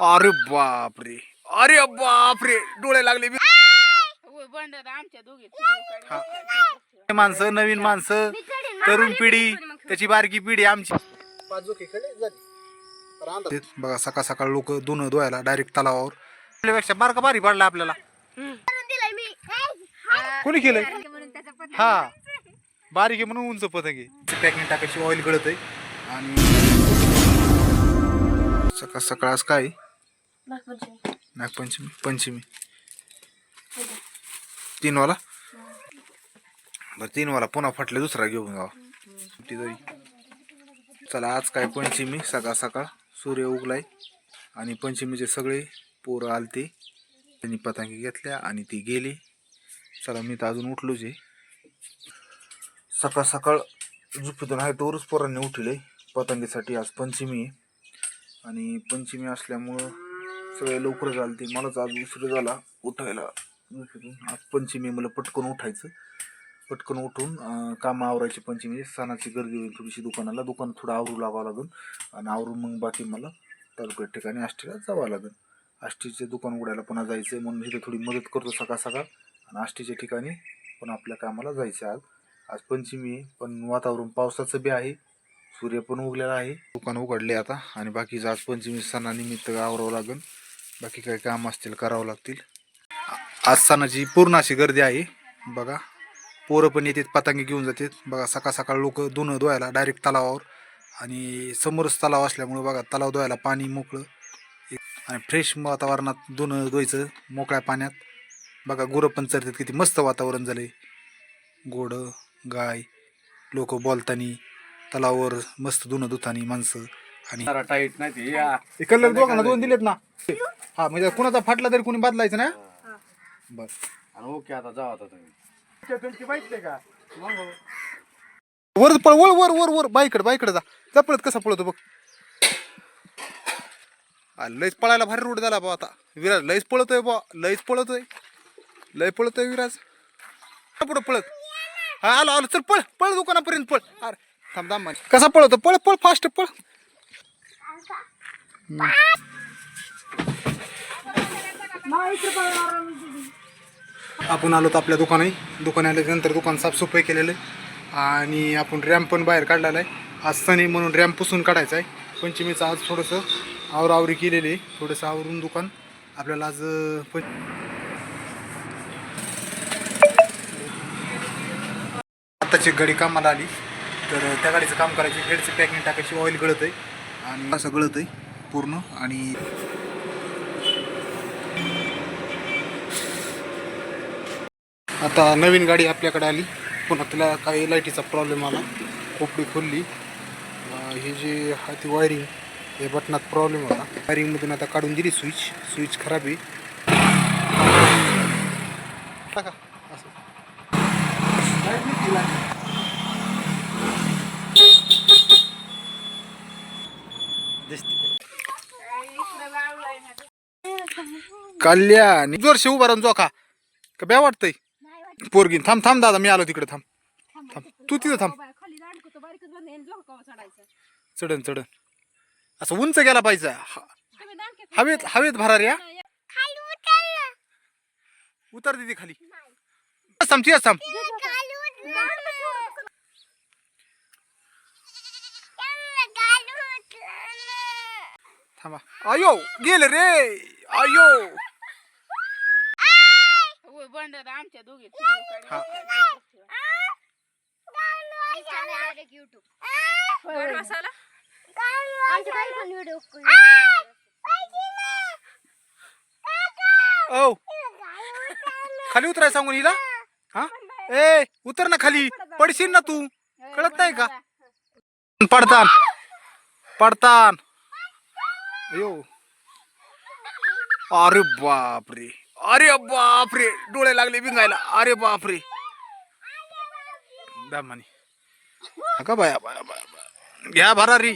अरे बापरे. अरे बापरे. डोळे लागले बी. बंडर आमच्या दोघी. हे. माणसं नवीन माणसं तरुण पिढी त्याची बारकी पिढी आमची. बघा सकाळ सकाळ लोक दोन धुवायला डायरेक्ट तलावावर. आपल्यापेक्षा बारका भारी पडला आपल्याला. कोणी केलंय? हा. बारीक आहे म्हणून उंच पतंग आहे. पॅकिंग टाकायची ऑइल गळत आहे आणि सकाळ सकाळ आज काय? नागपंचमी. पंचमी. तीन वाला बरं तीन वाला पुन्हा फाटले दुसरा घेऊन जावा. सुट्टी चला आज काय पंचमी? सकाळ सकाळ. सूर्य उगलाय. आणि पंचमीचे सगळे पोरं आलते. त्यांनी पतंगी घेतल्या आणि ती गेली. चला मी तर अजून उठलोच आहे. सकाळ सकाळ झोपेतून आहे तोरच पोरांनी उठले. पतंगीसाठी आज पंचमी आहे. आणि पंचमी असल्यामुळं सगळे लवकर झालं ते. मलाच आज उशीर झाला उठायला. आज पंचमी आहे, मला पटकन उठायचं. पटकन उठून कामं आवरायची पंचमी. सणाची गर्दी होईल थोडीशी दुकानाला. दुकान थोडं आवरू लावावं लागेल. आणि आवरून मग बाकी मला तालुक्यात ठिकाणी आष्टीला जावं लागेल. आष्टीचे दुकान उघडायला पुन्हा जायचं आहे म्हणून इथे थोडी मदत करतो सकाळ सकाळ. आणि आष्टीच्या ठिकाणी पण आपल्या कामाला जायचं आहे आज. आज पंचमी आहे पण वातावरण पावसाचं बी आहे. सूर्य पण उगलेला आहे. दुकान उघडले आता आणि बाकी आज पंचमी सणानिमित्त आवरावं लागेल बाकी काही काम असतील करावं लागतील. आज सणाची पूर्ण अशी गर्दी आहे. बघा पोरं पण येतात पतंगी घेऊन जातात. बघा सकाळ सकाळ लोक धुणं धुवायला डायरेक्ट तलावावर. आणि समोरच तलाव असल्यामुळे बघा तलाव धुवायला पाणी मोकळं. आणि फ्रेश वातावरणात धुणं धुवायचं मोकळ्या पाण्यात. बघा गुरं पण चरतात. किती मस्त वातावरण झालं आहे घोडं गाय लोक बोलतानी. तलावावर मस्त धुणं धुतानी माणसं आणि जरा टाईट नाही ते. या. हे कलर दोघांना दोन दिलेत ना. हा म्हणजे कुणाचा फाटला तरी कुणी बदलायचं ना? बर. आणि ओके आता जावा आता तुम्ही. वर पळ वर वर वर वर. बाईकडे बाईकडे जा. जा पळत कसा पळतो बघ. आ, लयच पळायला भारी रोड झाला बा आता. विराज लयच पळतोय बा लयच पळतोय. लय पळतोय विराज. पुढं पळत. हा आलो आलो. चल पळ. पळ दुकानापर्यंत पळ. अरे. थांब थांब कसा पळतो? पळ पळ फास्ट पळ. आपण आलो तर आपल्या दुकानाही दुकान आल्यानंतर दुकान साफसफाई केलेलं आहे. आणि आपण रॅम्प पण बाहेर काढलेला आहे. आज सणी म्हणून रॅम्प पुसून काढायचा आहे. पंचमीचं आज थोडंसं आवरावरी केलेली आहे. थोडंसं आवरून दुकान. आपल्याला आज अं, आत्ताची गडी कामाला आली. तर त्या गाडीचं काम करायची हेडचं पॅकिंग टाकायची ऑइल गळत आहे आणि असं गळत आहे पूर्ण आणि आता नवीन गाडी आपल्याकडे आली. पुन्हा तिला काही लाईटीचा प्रॉब्लेम आला. खोपडी खोलली. हे जे हाती ती वायरिंग हे बटनात प्रॉब्लेम होता. वायरिंगमधून आता काढून दिली स्विच स्विच खराब आहे. टाका. असं. Light कल्याण. जोर शिव उभा राहून जोखा का ब्या वाटतंय? पोरगी थांब थांब दादा मी आलो तिकडे थांब. थांब. तू तिथं थांब. चढन चढन. असं उंच गेला पाहिजे. हवेत हवेत भरार या उतर दिदी खाली. थांब थांब. थांबा. अयो गेले रे. अयो होय, बंडर आमच्या दोघी हा. गड मसाला ओ. खाली उतराय सांगून हिला? हा? ए उतर ना खाली. पडशील ना तू? कळत नाही का? पडतान. पडतान. अयो. अरे बापरे. अरे बापरे. डोळे लागले भिंगायला अरे बापरे. दामानी. का बाया बाया बाया बाया. घ्या भरारी.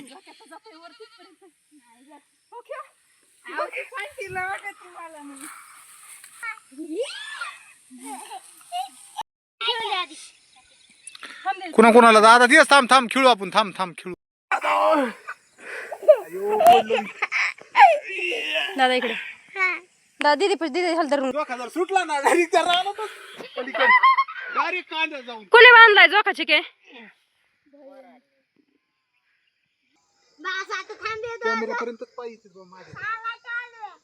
कुणा कुणाला? दादा दिस थांब थांब खेळू आपण. थांब थांब खेळू. दादा इकडे. दादा दीदी पण दीदी हल धरून सुटला ना डायरेक्ट त्या रानातच. पलीकडे. डायरेक्ट कांद्या जाऊन. कुणी बांधलाय जोखाची के? कॅमेऱ्यापर्यंतच पाहिजे तो माझ्या.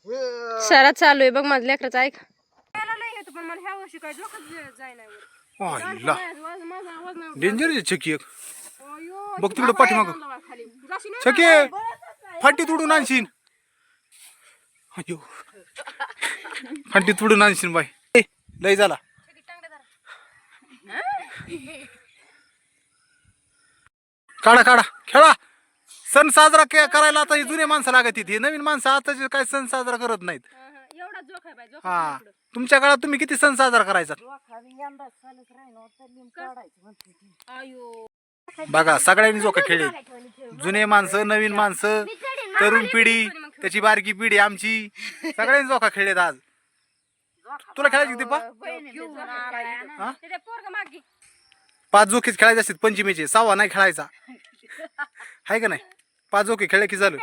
हे, शहरात चालू आहे बघ माझं लेकराचं ऐक. नाही येतो पण मला ह्या वर्षी काय जोखाच जायना आईला. डेंजर छकी एक. बघ तिकडे पाठीमाग. छके. फाटी तुडून आणशीन अयो. फाटी तुडून आणशीन बाई. ए, लय झाला. काढा काढा. खेळा. सण साजरा के- करायला आता हे जुने माणसं लागत हे नवीन माणसं आताचे काय सण साजरा करत नाहीत. हा. तुमच्या काळात तुम्ही किती सण साजरा करायचा? बघा सगळ्यांनी जोका खेळले जुने माणसं नवीन माणसं तरुण पिढी त्याची बारकी पिढी आमची सगळ्यांनी जोका खेळलेत आज तुला खेळायची दीपा हा? पाच जोखेच खेळायचे असतात पंचमीचे सहावा नाही खेळायचा आहे का नाही पाच जोखे खेळले की झालं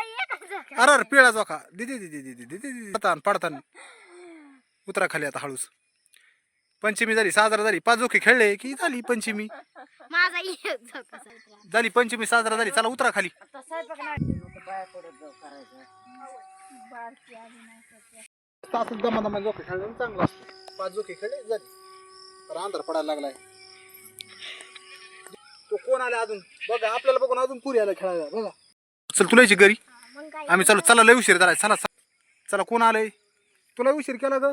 अरे अरे पिळा जोखा दिदी दिदी दिदी दिदी दिदी पडतान पडतान उतरा खाली आता हळूच पंचमी झाली साजरा झाली पाच जोखे खेळले की झाली पंचमी? माझा एक झोका साजरा. झाली पंचमी साजरा झाली चला उतरा खाली. तासच दमा दमा जोखे खेळले चांगला असतो. पाच जोखे खेळले झाली. तर अंधार पडायला लागलाय. तो कोण आला अजून? बघा आपल्याला बघून अजून पुरी आला खेळायला. बघा. चल तुला यायची घरी. मग काय आम्ही चलो चला लय उशीर झालाय. चला चला. चला कोण आलंय? तुला उशीर केला ग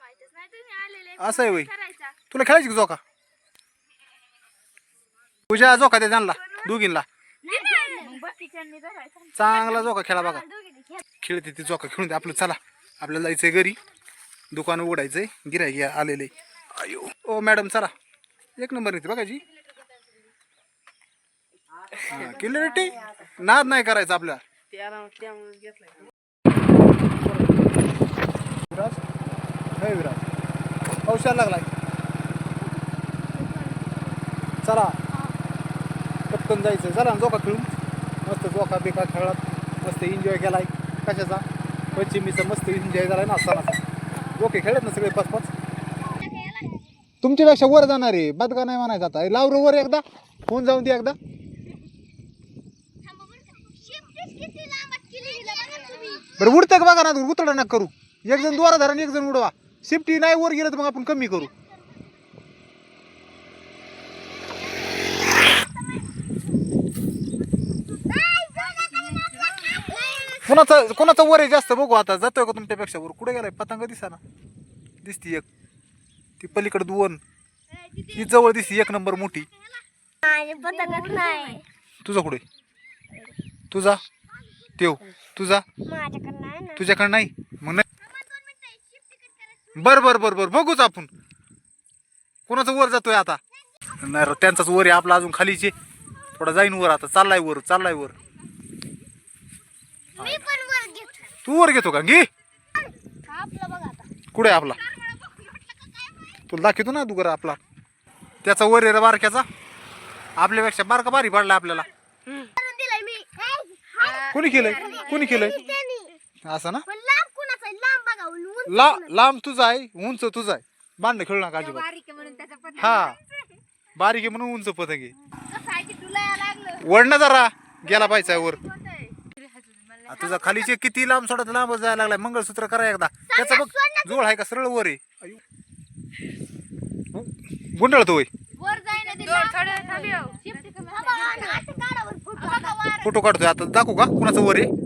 माहितच नाही तुम्ही आलेले असं आहे वय करायचा. तुला खेळायची का जोका तुझ्या जोका ते त्यांना दोघींना. नाही नाही. मग बाकीच्यांनी धरायचा. चांगला जोका खेळा बघा. खेळते ती जोका खेळून दे. आपलं चला. आपल्याला जायचंय घरी. दुकान उघडायचंय. गिरायक आलेले. अयो ओ मॅडम चला. एक नंबर येते बघायची क्लिअरिटी नाद नाही करायचा आपल्या विराज. हे विराज. औषध लागलाय. चला. पटकन जायचं. चला ना जोका खेळून मस्त जोका बिका खेळत. मस्त एन्जॉय केलाय. कशाचा? पंचमीचा मस्त एन्जॉय झालाय ना सणाचा ओके खेळत ना सगळे पाच पाच तुमच्यापेक्षा वर जाणार आहे बदका नाही म्हणायचा आता. लावरो वर एकदा. फोन जाऊन दे एकदा. बरं बघा ना तुम्ही. उडतं का बघा ना उतडा ना करू. एक जण द्वारा धरा आणि एक जण उडवा. शिफ्टी नाही वर गेलं तर मग आपण कमी करू. कोणाचं कोणाचं वर आहे जास्त बघू आता. जातोय का तुमच्यापेक्षा वर? कुठे गेलाय? पतंग दिसा ना. दिसती एक. ती पलीकडे दोन. ही जवळ दिसती. एक नंबर मोठी. तुझा कुठे? तुझा? तेव तुझा? तुझ्याकडे नाही? बर बर बर बर. बघूच आपण. कोणाचं वर जातोय आता? नाही रे, त्यांचाच वर आहे आपला अजून खालीचे. थोडा जाईन वर आता. चाललाय वर चाललाय वर. मी पण वर घेतो तू वर घेतो का? घे. हा आपलं बघा आता. कुठे आहे आपला? तुला दाखवतो ना तू आपला. त्याचा वर आहे रे बारक्याचा. आपल्यापेक्षा बारका बारी पडला आपल्याला. करून दिलंय मी. कोणी केलंय? कोणी केलंय? त्यांनी. असं ना? पण लांब कुणाचा आहे? लांब बघा उंच ला लांब तुझा आहे उंच तुझा आहे बांध खेळू नका अजिबात. हा. बारीक आहे म्हणून उंच पतंग आहे वडणं जरा. गेला पाहिजे वर. आ, तुझा खालीचे किती लांब सोडत लांब जायला लागलाय? मंगळसूत्र करा एकदा. त्याचा बघ जोड आहे का? सरळ वर आहे अयो. गुंडाळतो होय. वर जाईना फोटो फोटो काढतोय. आता दाखवू का? कुणाचं वर आहे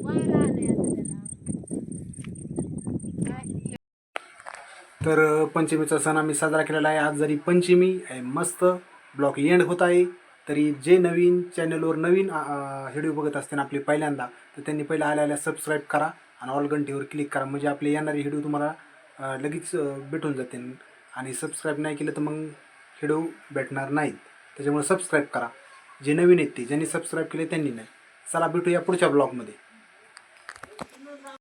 तर पंचमीचा सण आम्ही साजरा केलेला आहे. आज जरी पंचमी आहे मस्त ब्लॉक एंड होत आहे. तरी जे नवीन चॅनलवर नवीन व्हिडिओ बघत असतील आपले पहिल्यांदा तर त्यांनी पहिला आल्या आल्या सबस्क्राईब करा आणि ऑल घंटीवर क्लिक करा. म्हणजे आपले येणारे व्हिडिओ तुम्हाला लगेच भेटून जातील. आणि सबस्क्राईब नाही केलं तर मग व्हिडिओ भेटणार नाहीत. त्याच्यामुळे सबस्क्राईब करा. जे नवीन आहेत ते ज्यांनी सबस्क्राईब केले त्यांनी नाही. चला भेटूया पुढच्या ब्लॉगमध्ये.